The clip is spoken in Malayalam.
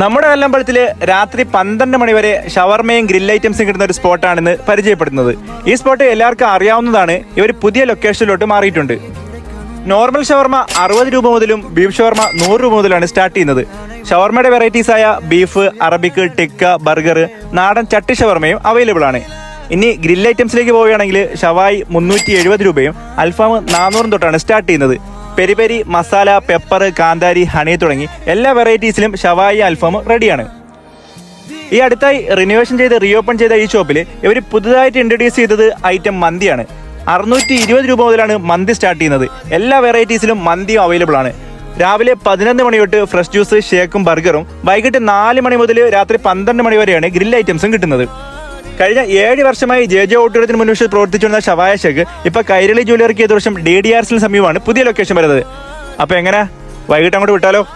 നമ്മുടെ വെല്ലമ്പലത്തിൽ രാത്രി പന്ത്രണ്ട് മണി വരെ ഷവർമയും ഗ്രിൽ ഐറ്റംസും കിട്ടുന്ന ഒരു സ്പോട്ടാണെന്ന് പരിചയപ്പെടുന്നത്. ഈ സ്പോട്ട് എല്ലാവർക്കും അറിയാവുന്നതാണ്. ഇവർ പുതിയ ലൊക്കേഷനിലോട്ട് മാറിയിട്ടുണ്ട്. നോർമൽ ഷവർമ അറുപത് രൂപ മുതലും ബീഫ് ഷവർമ നൂറ് രൂപ മുതലാണ് സ്റ്റാർട്ട് ചെയ്യുന്നത്. ഷവർമയുടെ വെറൈറ്റീസ് ആയ ബീഫ് അറബിക്ക് ടിക്ക ബർഗർ നാടൻ ചട്ടി ഷവർമയും അവൈലബിൾ ആണ്. ഇനി ഗ്രിൽ ഐറ്റംസിലേക്ക് പോവുകയാണെങ്കിൽ ഷവായി മുന്നൂറ്റി എഴുപത് രൂപയും അൽഫാം നാനൂറും തൊട്ടാണ് സ്റ്റാർട്ട് ചെയ്യുന്നത്. പെരി പെരി മസാല പെപ്പർ കാന്താരി ഹണി തുടങ്ങി എല്ലാ വെറൈറ്റീസിലും ഷവായി അൽഫാം റെഡിയാണ് ഈ അടുത്തായി റിനോവേഷൻ ചെയ്ത് റീഓപ്പൺ ചെയ്ത ഈ ഷോപ്പിൽ ഇവർ പുതുതായിട്ട് ഇൻട്രൊഡ്യൂസ് ചെയ്തത് ഐറ്റം മന്തിയാണ്. അറുന്നൂറ്റി ഇരുപത് രൂപ മുതലാണ് മന്തി സ്റ്റാർട്ട് ചെയ്യുന്നത്. എല്ലാ വെറൈറ്റീസിലും മന്തിയും അവൈലബിൾ ആണ്. രാവിലെ പതിനൊന്ന് മണി തൊട്ട് ഫ്രഷ് ജ്യൂസ് ഷേക്കും ബർഗറും വൈകിട്ട് നാല് മണി മുതൽ രാത്രി പന്ത്രണ്ട് മണി വരെയാണ് ഗ്രിൽ ഐറ്റംസും കിട്ടുന്നത്. കഴിഞ്ഞ ഏഴ് വർഷമായി ജെ ജെ ഓട്ടോടത്തിന് മുൻവശത്ത് പ്രവർത്തിച്ചിരുന്ന ഷവായ ശേഖ് ഇപ്പൊ കൈരളി ജ്വല്ലറിക്ക് എതിർവശം ഡി ഡി ആർ സിന് സമീപമാണ് പുതിയ ലൊക്കേഷൻ വരുന്നത്. അപ്പൊ എങ്ങനെ? വൈകിട്ട് അങ്ങോട്ട് വിട്ടാലോ?